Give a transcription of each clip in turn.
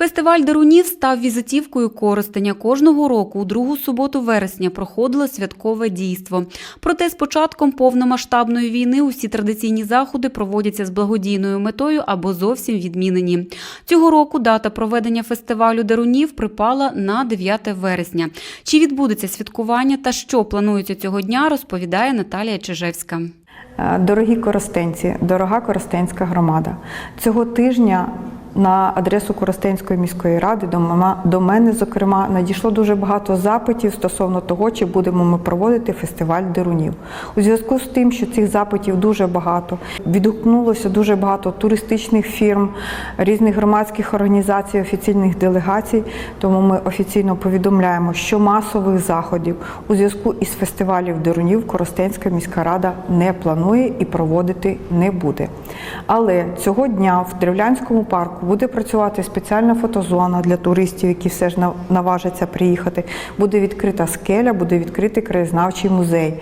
Фестиваль Дарунів став візитівкою Коростеня. Кожного року у другу суботу вересня проходило святкове дійство. Проте з початком повномасштабної війни усі традиційні заходи проводяться з благодійною метою або зовсім відмінені. Цього року дата проведення фестивалю Дарунів припала на 9 вересня. Чи відбудеться святкування та що планується цього дня, розповідає Наталія Чижевська. Е, Дорогі коростенці, дорога коростенська громада. Цього тижня на адресу Коростенської міської ради до мама- до мене, зокрема, надійшло дуже багато запитів стосовно того, чи будемо ми проводити фестиваль дерунів. У зв'язку з тим, що цих запитів дуже багато, відгукнулося дуже багато туристичних фірм, різних громадських організацій, офіційних делегацій. Тому ми офіційно повідомляємо, що масових заходів у зв'язку із фестивалів дерунів Коростенська міська рада не планує і проводити не буде. Але цього дня в Древлянському парку буде працювати спеціальна фотозона для туристів, які все ж наважаться приїхати. Буде відкрита скеля, буде відкритий краєзнавчий музей.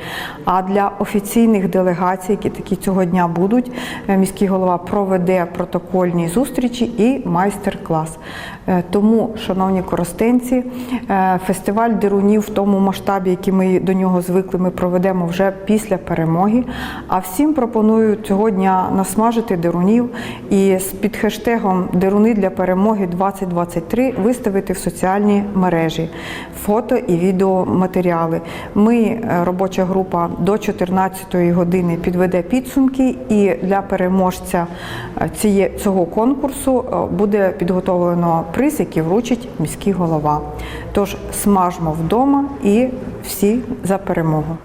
А для офіційних делегацій, які такі цього дня будуть, е, міський голова проведе протокольні зустрічі і майстер-клас. Е, Тому, шановні коростенці, е, фестиваль дерунів в тому масштабі, який ми до нього звикли, ми проведемо вже після перемоги. А всім пропоную цього дня насмажити дерунів і з під хештегом Деруни для перемоги 2023 виставити в соціальні мережі фото і відеоматеріали. Ми, е, робоча група, до 14-ї години підведе підсумки, і для переможця е, цього конкурсу е, буде підготовлено приз, який вручить міський голова. Тож смажмо вдома і всі за перемогу.